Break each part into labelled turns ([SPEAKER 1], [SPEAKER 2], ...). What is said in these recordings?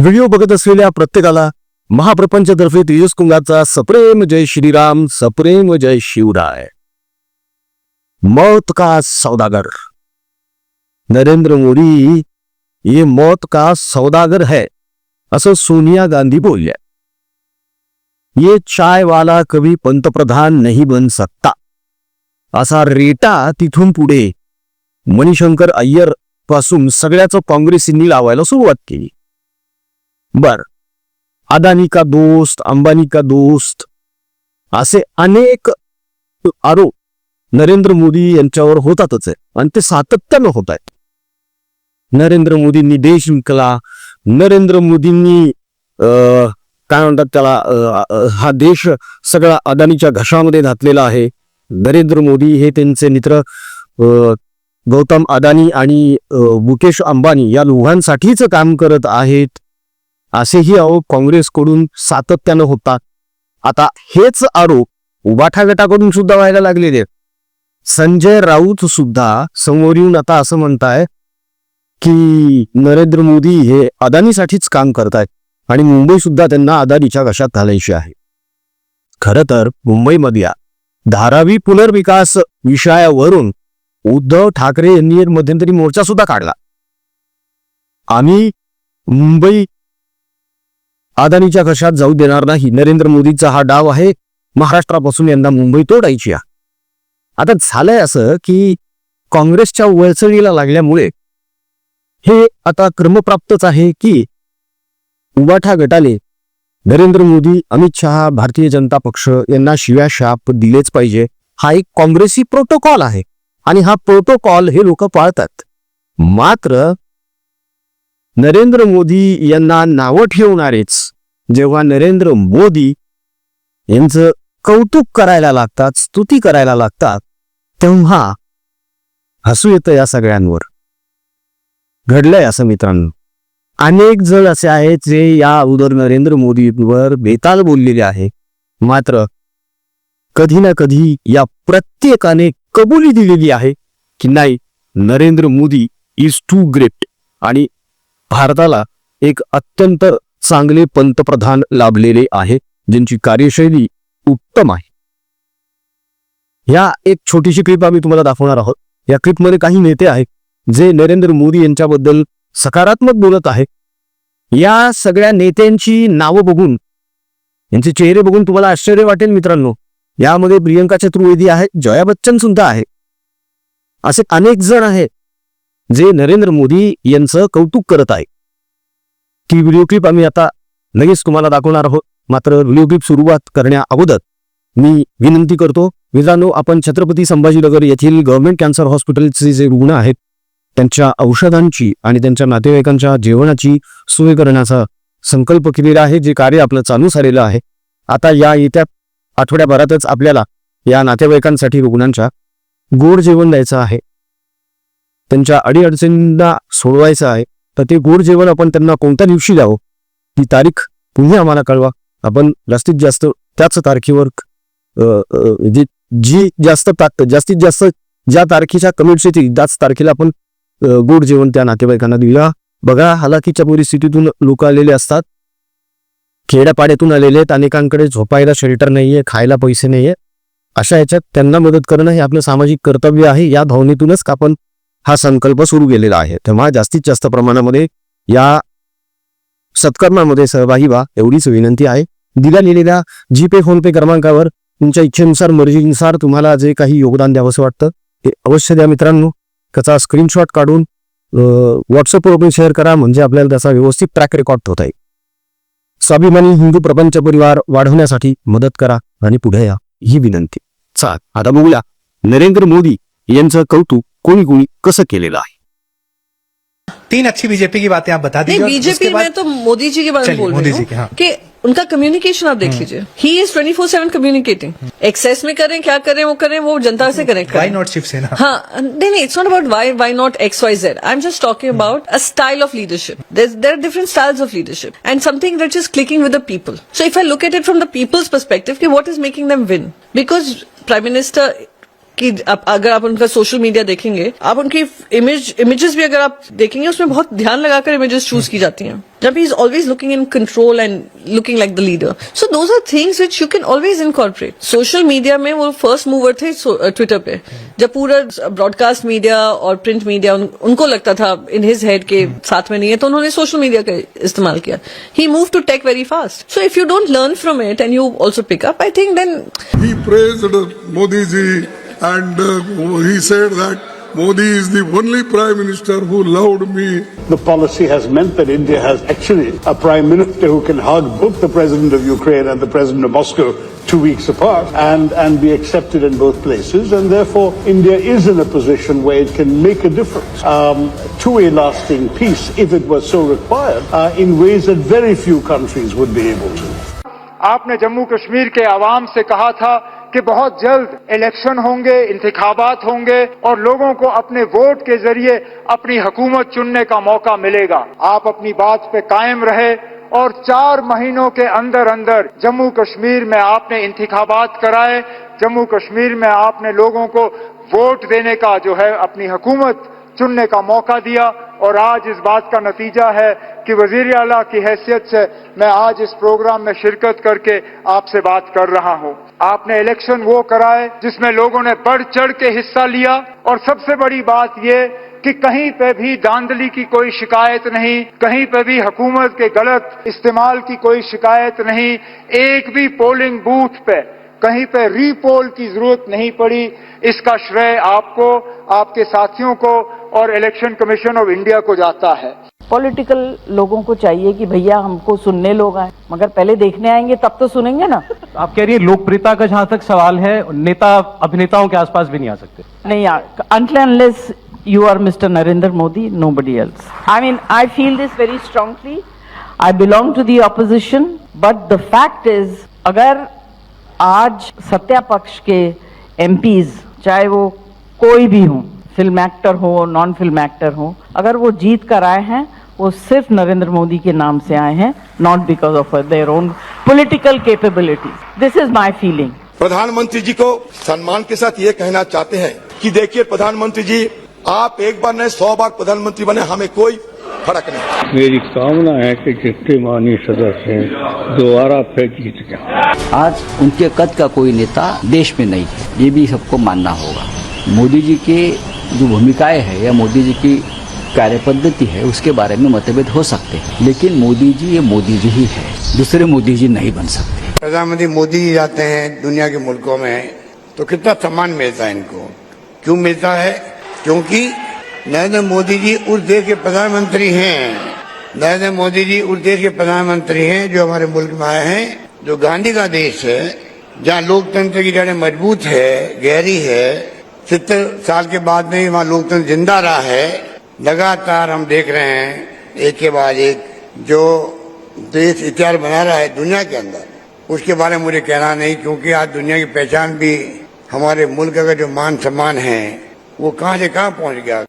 [SPEAKER 1] Video बघत असलेल्या प्रत्येकाला महाप्रपंचतर्फे तेजस कुंगाचा सप्रेम जय श्रीराम सप्रेम जय शिवराय. मौत का सौदागर? नरेंद्र मोदी ये मौत का सौदागर है असं सोनिया गांधी बोलल्या. ये चाय वाला कभी पंतप्रधान नहीं बन सकता. असा रेटा तिथून पुढे मणिशंकर अय्यरपासून सगळ्याचं काँग्रेसींनी लावायला सुरुवात केली. बर. अदानी का दोस्त अंबानी का दोस्त असे अनेक आरोप नरेंद्र मोदी यांच्यावर होतातच आहे आणि ते सातत्यानं होत आहेत. नरेंद्र मोदींनी देश जिंकला नरेंद्र मोदींनी काय म्हणतात त्याला हा देश सगळा अदानीच्या घशामध्ये घातलेला आहे. नरेंद्र मोदी हे त्यांचे मित्र गौतम अदानी आणि मुकेश अंबानी या दोघांसाठीच काम करत आहेत. असेही आरोप काँग्रेसकडून सातत्यानं होतात. आता हेच आरोप उबाठा गटाकडून सुद्धा व्हायला लागलेले संजय राऊत सुद्धा समोर येऊन आता असं म्हणताय की नरेंद्र मोदी हे अदानीसाठीच काम करतायत आणि मुंबई सुद्धा त्यांना अदानीच्या कशात घालायची आहे. खर तर मुंबईमधल्या धारावी पुनर्विकास विषयावरून उद्धव ठाकरे यांनी मध्यंतरी मोर्चा सुद्धा काढला. आम्ही मुंबई अदानीच्या कशात जाऊ देणार नाही. नरेंद्र मोदीचा हा डाव आहे. महाराष्ट्रापासून यंदा मुंबई तोडायची आता झालंय असं की काँग्रेसच्या वळचणीला लागल्यामुळे हे आता क्रमप्राप्तच आहे की उबाठा गटाने नरेंद्र मोदी अमित शहा भारतीय जनता पक्ष यांना शिव्या शाप दिलेच पाहिजे. हा एक काँग्रेसी प्रोटोकॉल आहे. आणि हा प्रोटोकॉल हे लोक पाळतात. मात्र नरेंद्र मोदी यांना नावं ठेवणारेच. जेव्हा नरेंद्र मोदी यांचं कौतुक करायला लागतात स्तुती करायला लागतात तेव्हा हसू येतं या सगळ्यांवर. घडलंय असं मित्रांनो. अनेक जण असे आहेत जे या अगोदर नरेंद्र मोदींवर बेताल बोललेले आहे. मात्र कधी ना कधी या प्रत्येकाने कबुली दिलेली आहे की नाही Narendra Modi is too great आणि भारताला एक अत्यंत चांगले पंतप्रधान लाभलेले आहे ज्यांची कार्यशैली उत्तम आहे. या एक छोटीशी क्लिप आम्ही तुम्हाला दाखवणार आहोत. या क्लिपमध्ये काही नेते आहेत जे नरेंद्र मोदी यांच्याबद्दल सकारात्मक बोलत आहे या सगळ्या नेत्यांची नावं बघून यांचे चेहरे बघून तुम्हाला आश्चर्य वाटेल मित्रांनो. यामध्ये प्रियंका चतुर्वेदी आहे जया बच्चन सुद्धा आहे. असे अनेक जण आहेत जे नरेंद्र मोदी यांचं कौतुक करत आहे. ती व्हिडिओ क्लिप आम्ही आता लगेच तुम्हाला दाखवणार आहोत. मात्र व्हिडिओ क्लिप सुरुवात करण्या अगोदर मी विनंती करतो मित्रांनो आपण छत्रपती संभाजीनगर येथील गव्हर्नमेंट कॅन्सर हॉस्पिटलचे जे रुग्ण आहेत त्यांच्या औषधांची आणि त्यांच्या नातेवाईकांच्या जेवणाची सोय करण्याचा संकल्प केलेला आहे जे कार्य आपलं चालू झालेलं आहे. आता या येत्या आठवड्याभरातच आपल्याला या नातेवाईकांसाठी रुग्णांच्या गोड जेवण द्यायचं आहे. त्यांच्या अडीअडचणींना सोडवायचं आहे तर ते गोड जेवण आपण त्यांना कोणत्या दिवशी द्यावं? ती तारीख पुन्हा आम्हाला कळवा. आपण जास्तीत जास्त त्याच तारखेवर जी म्हणजे जी जास्त ता- जास्तीत जास्त ज्या तारखेच्या कमिट्स येतील त्याच तारखेला आपण गोड जेवण त्या नातेवाईकांना दिला. बघा हालाकीच्या परिस्थितीतून लोक आलेले असतात. खेड्यापाड्यातून आलेले आहेत. अनेकांकडे झोपायला शेल्टर नाहीये खायला पैसे नाहीये. अशा याच्यात त्यांना मदत करणं हे आपलं सामाजिक कर्तव्य आहे. या भावनेतूनच आपण हा संकल्प सुरू केलेला आहे. तेव्हा जास्तीत जास्त प्रमाणामध्ये या सत्कर्मामध्ये सहभागी व्हा एवढीच विनंती आहे. दिल्या गेलेल्या जीपे फोनपे क्रमांकावर तुमच्या इच्छेनुसार मर्जीनुसार तुम्हाला जे काही योगदान द्यावंसं वाटतं ते अवश्य द्या मित्रांनो. त्याचा स्क्रीनशॉट काढून व्हॉट्सअपवर पण शेअर करा म्हणजे आपल्याला त्याचा व्यवस्थित ट्रॅक रेकॉर्ड होता येईल स्वाभिमानी हिंदू प्रपंच परिवार वाढवण्यासाठी मदत करा आणि पुढे या ही विनंती. चाल आता बघूया. नरेंद्र मोदी यांचं कौतुक कोणी कोणी कसं केलेलं आहे?
[SPEAKER 2] तीन अच्छी बीजेपी की बातें आप बता दीजिए
[SPEAKER 3] बीजेपी में तो मोदी जी के बारे में बोल
[SPEAKER 2] मोदी
[SPEAKER 3] रही
[SPEAKER 2] जी के,
[SPEAKER 3] हूँ।
[SPEAKER 2] हाँ।
[SPEAKER 3] कि उनका कम्युनिकेशन आप देख लीजिए। He is twenty four seven communicating access में करें क्या करें वो करें वो जनता से करें।
[SPEAKER 2] वाई नॉट शिवसेना
[SPEAKER 3] हाँ नहीं नहीं it's not about why why not X Y Z I am just talking about a style of leadership there are different styles of leadership and something which is clicking with the people so if I look at it from the people's perspective कि what is making them win? Because prime minister कि आप, अगर आप उनका social media देखेंगे आप उनकी image images भी अगर आप देखेंगे उसमें बहुत ध्यान लगाकर इमेजेस चूज़ की जाती हैं। जब he is always looking in control and looking like the leader so those are things which you can always incorporate social media में वो फ़र्स्ट मूवर थे ट्विटर पे। जब पूरा ब्रॉडकास्ट मीडिया और प्रिंट मीडिया उन, उनको लगता था इन हिज हेड के साथ में नहीं है तो उन्होंने सोशल मीडिया का इस्तेमाल KIA. He move to take very fast so if you don't learn from it and you also pick up I
[SPEAKER 4] think then uh, Modi ji and uh, he said that Modi is the only prime minister who loved me.
[SPEAKER 5] The policy has meant that India has actually a prime minister who can hug both the president of Ukraine and the president of Moscow two weeks apart and, and be accepted in both places. And therefore, India is in a position where it can make a difference um, to a lasting peace if it was so required uh, in ways that very few countries would be able to.
[SPEAKER 6] आपने जम्मू कश्मीर के आवाम से कहा था कि बहुत जल्द election होंगे, इंतखाबात होंगे और लोगों को अपने वोट के ज़रिए अपनी हुकूमत चुनने का मौका मिलेगा। आप अपनी बात पे कायम रहे और चार महीनों के अंदर अंदर जम्मू कश्मीर में आपने इंतखाबात कराए, जम्मू कश्मीर में आपने लोगों को वोट देने का जो है अपनी हुकूमत चुनने का मौका दिया। और आज इस बात का नतीजा है कि वज़ीर अला की हैसियत से मैं आज इस प्रोग्राम में शिरकत करके आपसे बात कर रहा हूँ। आपने इलेक्शन वो कराए जिसमें लोगों ने बढ़ चढ़ के हिस्सा लिया और सबसे बड़ी बात ये कि कहीं पे भी धांधली की कोई शिकायत नहीं, कहीं पे भी हुकूमत के गलत इस्तेमाल की कोई शिकायत नहीं, एक भी पोलिंग बूथ पे कहीं पे रीपोल की ज़रूरत नहीं पड़ी। इसका श्रेय आपको, आपके साथियों को और इलेक्शन कमीशन ऑफ़ इंडिया को जाता है
[SPEAKER 7] पॉलिटिकल लोगों को चाहिए कि भैया हमको सुनने लोग आए मगर पहले देखने आएँगे तब तो सुनेंगे ना
[SPEAKER 8] आप कह रही है लोकप्रियता का जहाँ तक सवाल है नेता अभिनेताओं के आसपास भी नहीं आ सकते
[SPEAKER 7] नहीं until unless you are Mr. Narendra Modi, nobody else. I mean, I feel this very strongly. I belong to the opposition, but the fact is, अगर आज सत्या पक्ष के एमपीज चाहे वो कोई भी हो फ़िल्म एक्टर हो नॉन फ़िल्म एक्टर हो अगर वो जीत कर आए हैं वो सिर्फ़ नरेंद्र मोदी के नाम से आए हैं not because of their own political capabilities this is my feeling
[SPEAKER 9] प्रधानमंत्री जी को सम्मान के साथ ये कहना चाहते हैं कि देखिए प्रधानमंत्री जी आप एक बार नहीं सौ बार प्रधानमंत्री बने हमें कोई फ़र्क नहीं।
[SPEAKER 10] मेरी कामना है कि जितने माननीय सदस्य हैं दोबारा फिर जीत जाए।
[SPEAKER 11] आज उनके कद का कोई नेता देश में नहीं है ये भी सबको मानना होगा। मोदी जी के जो भूमिकाएँ है, या मोदी जी की कार्य पद्धति है, उसके बारे में मतभेद हो सकते हैं। लेकिन मोदी जी, ये मोदी जी ही है। दूसरे मोदी जी नहीं बन सकते।
[SPEAKER 12] प्रधानमंत्री मोदी जी जाते हैं दुनिया के मुल्कों में तो कितना सम्मान मिलता है इनको? क्यों मिलता है? क्योंकि नरेंद्र मोदी जी उस देश के प्रधानमंत्री हैं। नरेंद्र मोदी जी उस देश के प्रधानमंत्री हैं जो हमारे मुल्क में आए हैं, जो गांधी का देश है, जहाँ लोकतंत्र की जड़ें मज़बूत है, गहरी है सत्तर साल के बाद में वहाँ लोकतंत्र ज़िंदा रहा है लगातार हम देख रहे हैं एक के बाद एक जो देश इतिहास बना रहा है दुनिया के अंदर उसके बारे में मुझे कहना नहीं क्योंकि आज दुनिया की पहचान भी हमारे मुल्क का जो मान सम्मान है वो कहाँ से कहाँ पहुँच गया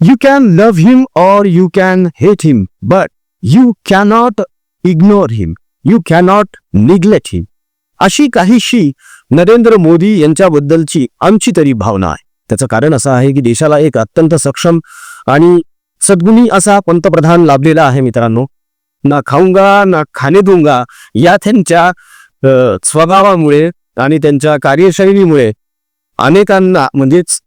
[SPEAKER 1] You can love him or you can hate him, but you cannot ignore him. You cannot neglect him. अशी काहीशी नरेंद्र मोदी यांच्याबद्दलची आमची तरी भावना आहे. त्याचं कारण असं आहे की देशाला एक अत्यंत सक्षम आणि सद्गुणी असा पंतप्रधान लाभलेला आहे मित्रांनो. ना खाऊंगा ना खाणे दूंगा या त्यांच्या स्वभावामुळे आणि त्यांच्या कार्यशैलीमुळे अनेकांना म्हणजेच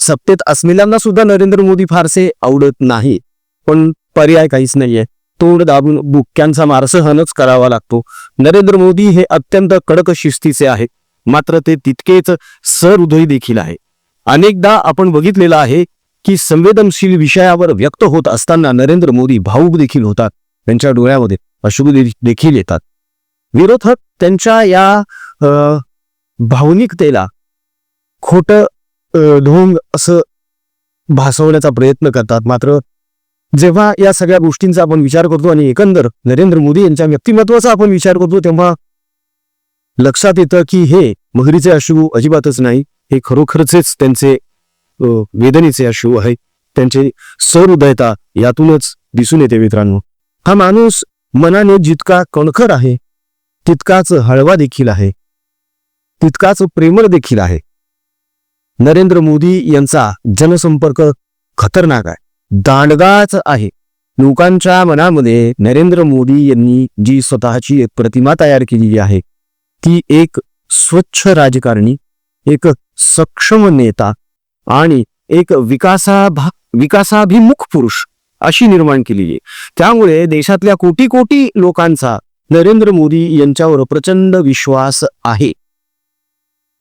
[SPEAKER 1] सत्तेत असलेल्यांना सुद्धा नरेंद्र मोदी फारसे आवडत नाही. पण पर्याय काहीच नाहीये. तोंड दाबून बुक्क्यांचा मार सहनच करावा लागतो. नरेंद्र मोदी हे अत्यंत कडक शिस्तीचे आहे. मात्र ते तितकेच सहृदयी देखील आहे. अनेकदा आपण बघितलेलं आहे की संवेदनशील विषयावर व्यक्त होत असताना नरेंद्र मोदी भाऊक देखील होतात. त्यांच्या डोळ्यामध्ये अश्रू देखील येतात. विरोधक त्यांच्या या भावनिकतेला खोट ढोंग असं भासवण्याचा प्रयत्न करतात. मात्र जेव्हा या सगळ्या गोष्टींचा आपण विचार करतो आणि एकंदर नरेंद्र मोदी यांच्या व्यक्तिमत्वाचा आपण विचार करतो तेव्हा लक्षात येतं की हे मगरीचे अश्रू अजिबातच नाही. हे खरोखरचेच त्यांचे वेदनेचे अश्रू आहे. त्यांचे सहृदयता यातूनच दिसून येते मित्रांनो. हा माणूस मनाने जितका कणखर आहे तितकाच हळवा देखील आहे. तितकाच प्रेमळ देखील आहे. नरेंद्र मोदी यांचा जनसंपर्क खतरनाक आहे. दांडगाच आहे. लोकांच्या मनामध्ये नरेंद्र मोदी यांनी जी स्वतःची एक प्रतिमा तयार केलेली आहे ती एक स्वच्छ राजकारणी एक सक्षम नेता आणि एक विकासाभा विकासाभिमुख पुरुष अशी निर्माण केलेली आहे. त्यामुळे देशातल्या कोटी कोटी लोकांचा नरेंद्र मोदी यांच्यावर प्रचंड विश्वास आहे.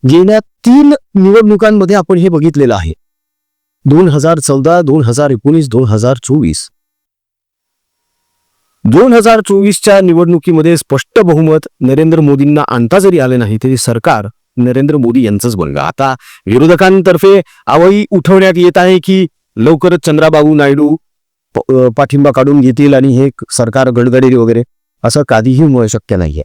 [SPEAKER 1] गेल्या तीन निवडणुकांमध्ये आपण हे बघितलेलं आहे. दोन हजार चौदा दोन हजार एकोणीस दोन हजार चोवीस. दोन हजार चोवीसच्या निवडणुकीमध्ये स्पष्ट बहुमत नरेंद्र मोदींना आणता जरी आले नाही तरी सरकार नरेंद्र मोदी यांचंच बनलं. आता विरोधकांतर्फे आवई उठवण्यात येत आहे की लवकरच चंद्राबाबू नायडू पाठिंबा काढून घेतील आणि हे सरकार गडगडेल वगैरे असं कधीही शक्य नाहीये.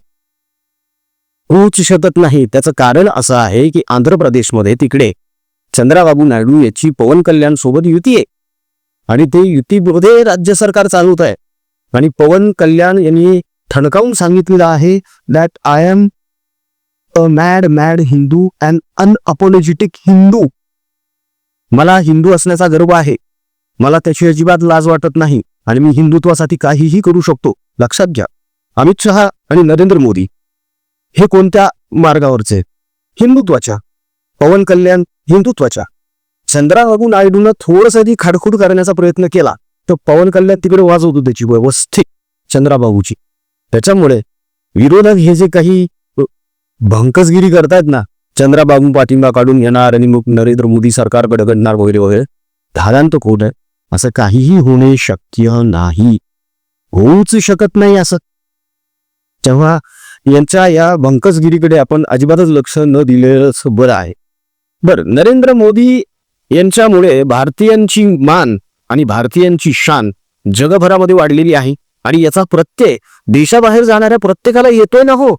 [SPEAKER 1] होऊच शकत नाही. त्याचं कारण असं आहे की आंध्र प्रदेशमध्ये तिकडे चंद्राबाबू नायडू याची पवन कल्याण सोबत युती आहे. आणि ते युतीमध्ये राज्य सरकार चालवत आहे. आणि पवन कल्याण यांनी ठणकावून सांगितलेलं आहे that I am a mad mad Hindu and unapologetic Hindu मला हिंदू असण्याचा गर्व आहे. मला त्याची अजिबात लाज वाटत नाही. आणि मी हिंदुत्वासाठी काहीही करू शकतो. लक्षात घ्या. अमित शहा आणि नरेंद्र मोदी हे कोणत्या मार्गावरचे? हिंदुत्वाच्या. पवन कल्याण हिंदुत्वाच्या. चंद्राबाबू नायडूनं थोडस आधी खाडखुड करण्याचा प्रयत्न केला तर पवन कल्याण तिकडे वाजवतो त्याची व्यवस्थित चंद्राबाबूची. त्याच्यामुळे विरोधक हे जे काही भंकसगिरी करतायत ना चंद्राबाबू पाठिंबा काढून येणार आणि मग नरेंद्र मोदी सरकारकडे घडणार वगैरे वगैरे धारांत खोट आहे. असं काहीही होणे शक्य नाही. होऊच शकत नाही असं. तेव्हा यांच्या या भंकसगिरीकडे आपण अजिबातच लक्ष न दिलेलंच बरं आहे. बरं नरेंद्र मोदी यांच्यामुळे भारतीयांची मान आणि भारतीयांची शान जगभरामध्ये वाढलेली आहे. आणि याचा प्रत्यय देशाबाहेर जाणाऱ्या प्रत्येकाला येतोय ना हो?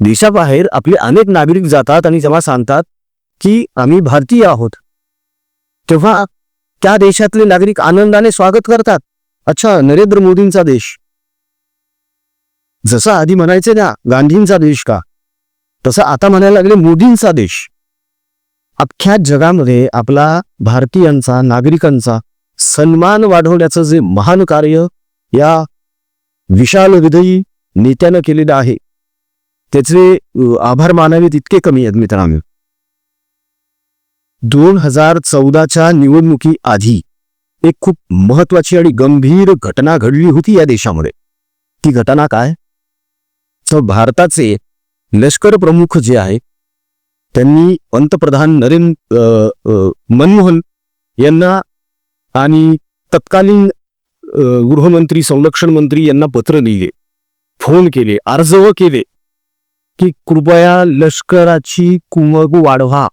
[SPEAKER 1] देशाबाहेर आपले अनेक नागरिक जातात आणि जेव्हा सांगतात की आम्ही भारतीय आहोत. तेव्हा त्या देशातले नागरिक आनंदाने स्वागत करतात. अच्छा नरेंद्र मोदींचा देश. जसा आधी म्हणायचे ना गांधींचा देश का? तसं आता म्हणायला लागले मोदींचा देश. अख्ख्या जगामध्ये आपला भारतीयांचा नागरिकांचा सन्मान वाढवण्याचं जे महान कार्य या विशाल विधयी नेत्यानं केलेलं आहे त्याचे आभार मानावेत इतके कमी आहेत मित्रांनो. दोन हजार चौदाच्या निवडणुकी आधी एक खूप महत्वाची आणि गंभीर घटना घडली होती या देशामध्ये. ती घटना काय? तर भारताचे लष्कर प्रमुख जे आहे त्यांनी पंतप्रधान नरेंद्र मनमोहन यांना आणि तत्कालीन गृहमंत्री संरक्षण मंत्री यांना पत्र लिहिले फोन केले अर्जव केले की कृपया लष्कराची कुमक वाढवा.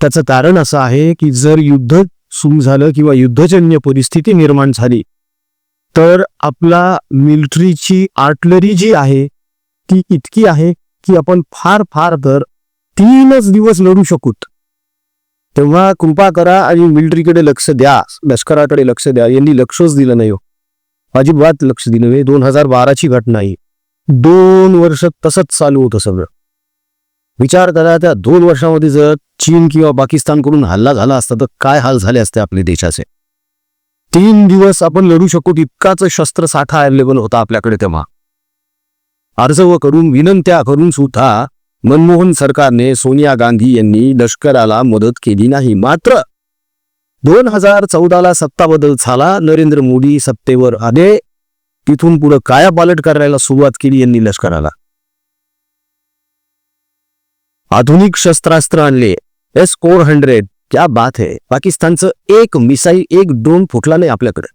[SPEAKER 1] त्याचं कारण असं आहे की जर युद्ध सुरू झालं किंवा युद्धजन्य परिस्थिती निर्माण झाली तर आपला मिलिटरीची आर्टलरी जी आहे ती इतकी आहे की आपण फार फार तर तीनच दिवस लढू शकूत. तेव्हा कृपा करा आणि मिलिटरीकडे लक्ष द्या लष्कराकडे लक्ष द्या. यांनी लक्षच दिलं नाही हो. अजिबात लक्ष दिलं नाही. दोन हजार बाराची घटना आहे दोन वर्ष तसंच चालू होतं सगळं. विचार करा त्या दोन वर्षामध्ये जर चीन किंवा पाकिस्तानकडून हल्ला झाला असता तर काय हाल झाले असते आपल्या देशाचे? तीन दिवस आपण लढू शकू इतकाच शस्त्रसाठा अवेलेबल होता आपल्याकडे तेव्हा. अर्ज व करून विनंत्या करून सुद्धा मनमोहन सरकारने सोनिया गांधी यांनी लष्कराला मदत केली नाही. मात्र दोन हजार चौदाला सत्ता बदल झाला. नरेंद्र मोदी सत्तेवर आले. तिथून पुढे कायापालट करायला सुरुवात केली यांनी लष्कराला. आधुनिक शस्त्रास्त्र आणले. एस फोर हंड्रेड क्या बात है. पाकिस्तानचं एक मिसाईल एक ड्रोन फुटला नाही आपल्याकडे.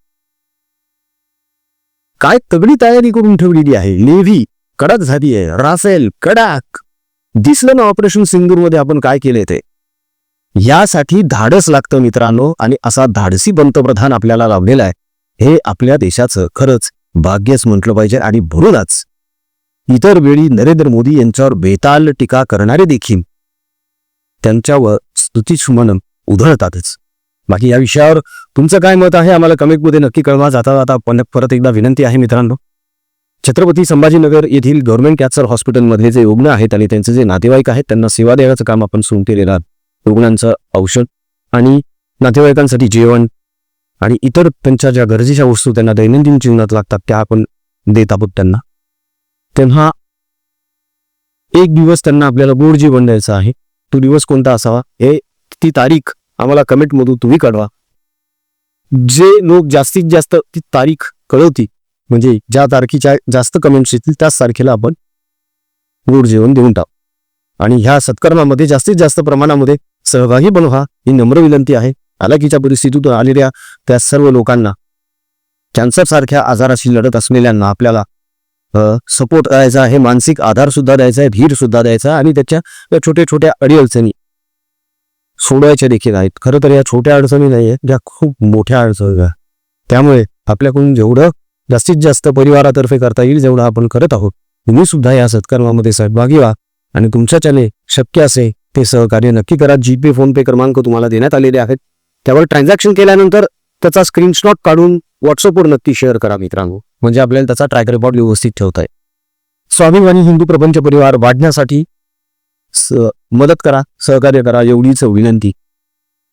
[SPEAKER 1] काय तगडी तयारी करून ठेवलेली आहे? नेव्ही कडक झालीये. रासेल कडक. दिसलं ना ऑपरेशन सिंदूरमध्ये आपण काय केले ते? यासाठी धाडस लागतं मित्रांनो आणि असा धाडसी पंतप्रधान आपल्याला लाभलेला आहे. हे आपल्या देशाचं खरंच भाग्यच म्हटलं पाहिजे आणि म्हणूनच इतर वेळी नरेंद्र मोदी यांच्यावर बेताल टीका करणारे देखील त्यांच्यावर स्तुतीसुमन उधळतातच. बाकी या विषयावर तुमचं काय मत आहे? आम्हाला कमेंटमध्ये नक्की कळवा. जाता जाता पण परत एकदा विनंती आहे मित्रांनो. छत्रपती संभाजीनगर येथील गव्हर्नमेंट कॅन्सर हॉस्पिटलमधले जे रुग्ण आहेत आणि त्यांचे जे नातेवाईक आहेत त्यांना सेवा देण्याचं काम आपण सुरू केलेलं आहे. रुग्णांचं औषध आणि नातेवाईकांसाठी जेवण आणि इतर त्यांच्या ज्या गरजेच्या वस्तू त्यांना दैनंदिन जीवनात लागतात त्या आपण देत आहोत त्यांना. तेव्हा एक दिवस त्यांना आपल्याला गोड जीवन द्यायचं आहे. तो दिवस कोणता असावा? हे ती तारीख आम्हाला कमेंटमधून तुम्ही कळवा जे लोक जास्तीत जास्त ती तारीख कळवतील म्हणजे ज्या तारखेच्या जास्त कमेंट्स येतील त्याच तारखेला आपण गोड जेवण देऊन टाकू. आणि ह्या सत्कर्मामध्ये जास्तीत जास्त प्रमाणामध्ये सहभागी बनवा ही नम्र विनंती आहे. हालाकीच्या परिस्थितीतून आलेल्या त्या सर्व लोकांना कॅन्सरसारख्या आजाराशी लढत असलेल्यांना आपल्याला सपोर्ट द्यायचा आहे मानसिक आधार सुद्धा द्यायचा आहे धीर सुद्धा द्यायचा आहे आणि त्याच्या छोट्या छोट्या अडीअडचणी सोडवायच्या देखील आहेत. खरं तर या छोट्या अडचणी नाही आहेत ज्या खूप मोठ्या अडचणी आहेत. त्यामुळे आपल्याकडून जेवढं जास्तीत जास्त परिवारातर्फे करता येईल जेवढा आपण करत आहोत. तुम्ही सुद्धा या सत्कर्मामध्ये सहभागी व्हा आणि तुमच्याच्याने शक्य असे ते सहकार्य नक्की करा. जीपे फोनपे क्रमांक तुम्हाला देण्यात आलेले आहेत. त्यावर ट्रान्झॅक्शन केल्यानंतर त्याचा स्क्रीनशॉट काढून व्हॉट्सअपवर नक्की शेअर करा मित्रांनो. म्हणजे आपल्याला त्याचा ट्रॅक रेकॉर्ड व्यवस्थित ठेवता येईल. स्वाभिमानी हिंदू प्रपंच परिवार वाढण्यासाठी मदत करा सहकार्य करा एवढीच विनंती.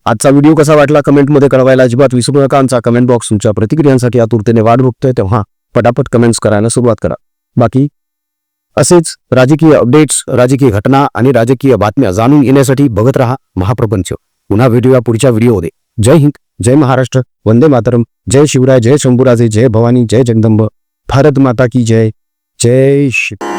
[SPEAKER 1] आजचा व्हिडिओ कसा वाटला कमेंटमध्ये कळवायला अजिबात विसरू नका. आमचा कमेंट बॉक्स तुमच्या प्रतिक्रियांसाठी आतुरतेने वाट बघतोय तेव्हा पटापट कमेंट्स करायला सुरुवात करा. बाकी असेच राजकीय अपडेट्स राजकीय घटना आणि राजकीय बातम्या जाणून घेण्यासाठी बघत राहा महाप्रपंच. पुन्हा भेटूया पुढच्या व्हिडिओमध्ये. जय हिंद जय महाराष्ट्र वंदे मातरम. जय शिवराय जय शंभूराजे जय भवानी जय जगदंब. भारत माता की जय. जय शिव.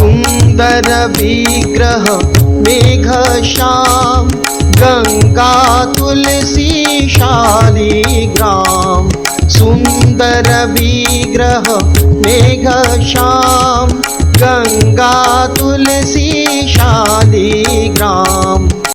[SPEAKER 13] सुन्दर विग्रह मेघ श्याम गङ्गा तुलसी शालिग्राम सुन्दर विग्रह मेघ श्याम गङ्गा तुलसी शालिग्राम